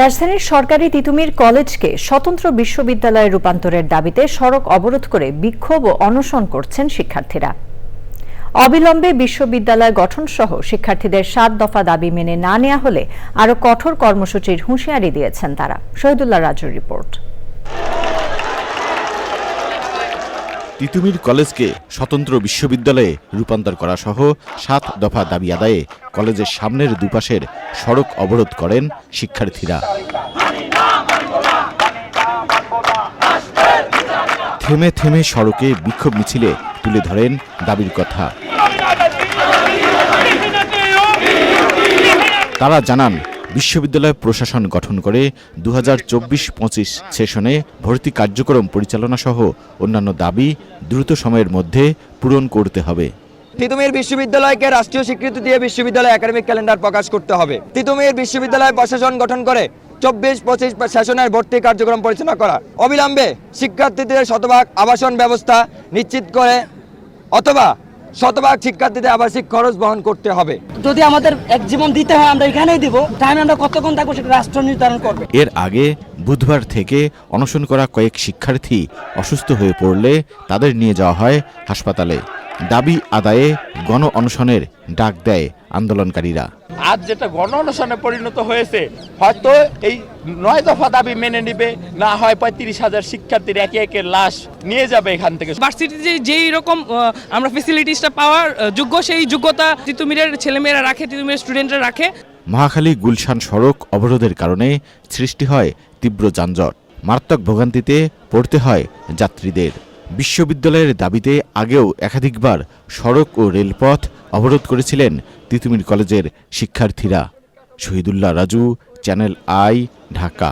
রাজধানীর সরকারি তিতুমির কলেজকে স্বতন্ত্র বিশ্ববিদ্যালয়ে রূপান্তরের দাবিতে সড়ক অবরোধ করে বিক্ষোভ ও অনশন করছেন শিক্ষার্থীরা। অবিলম্বে বিশ্ববিদ্যালয় গঠন সহ শিক্ষার্থীদের সাত দফা দাবি মেনে না নেওয়া হলে আরও কঠোর কর্মসূচির হুঁশিয়ারি দিয়েছেন তারা। শহীদুল্লাহ রাজুর রিপোর্ট। তিতুমির কলেজকে স্বতন্ত্র বিশ্ববিদ্যালয়ে রূপান্তর করা সহ সাত দফা দাবি আদায়ে কলেজের সামনের দুপাশের সড়ক অবরোধ করেন শিক্ষার্থীরা। থেমে থেমে সড়কে বিক্ষোভ মিছিলে তুলে ধরেন দাবির কথা। তারা জানান বিশ্ববিদ্যালয় প্রশাসন গঠন করে দু হাজার চব্বিশ পঁচিশ সেশনে ভর্তি কার্যক্রম পরিচালনা সহ অন্যান্য দাবি দ্রুত সময়ের মধ্যে পূরণ করতে হবে। তিতুমির বিশ্ববিদ্যালয়কে রাষ্ট্রীয় স্বীকৃতি দিয়ে বিশ্ববিদ্যালয় একাডেমিক ক্যালেন্ডার প্রকাশ করতে হবে। তিতুমির বিশ্ববিদ্যালয় প্রশাসন গঠন করে চব্বিশ পঁচিশ সেশনের ভর্তি কার্যক্রম পরিচালনা করা। অবিলম্বে শিক্ষার্থীদের শতভাগ আবাসন ব্যবস্থা নিশ্চিত করে অথবা শতভাগ শিক্ষার্থীদের আবাসিক খরচ বহন করতে হবে। যদি আমাদের এক জীবন দিতে হয় আমরা এখানেই দিব। টাইম আমরা কতক্ষণ থাকব সেটা রাষ্ট্র নির্ধারণ করবে। এর আগে বুধবার থেকে অনশন করা কয়েক শিক্ষার্থী অসুস্থ হয়ে পড়লে তাদের নিয়ে যাওয়া হয় হাসপাতালে। দাবি আদায়ে গণ অনশনের ডাক দেয় আন্দোলনকারীরা। আজ যেটা গণ অনশনে পরিণত হয়েছে হয়তো এই নয় দফা দাবি মেনে নিবে না হয় পঁয়ত্রিশ হাজার শিক্ষার্থীর একে একে লাশ নিয়ে যাবে এখান থেকে। ভার্সিটিতে যেই রকম আহ, আমরা ফেসিলিটিসটা পাওয়ার যোগ্য সেই যোগ্যতা তিতুমিরের ছেলেমেয়েরা রাখে তিতুমিরের স্টুডেন্টরা রাখে। মহাখালী গুলশান সড়ক অবরোধের কারণে সৃষ্টি হয় তীব্র যানজট। মারাত্মক ভোগান্তিতে পড়তে হয় যাত্রীদের। বিশ্ববিদ্যালয়ের দাবিতে আগেও একাধিকবার সড়ক ও রেলপথ অবরোধ করেছিলেন তিতুমির কলেজের শিক্ষার্থীরা। Shahidullah Raju, channel I, Dhaka.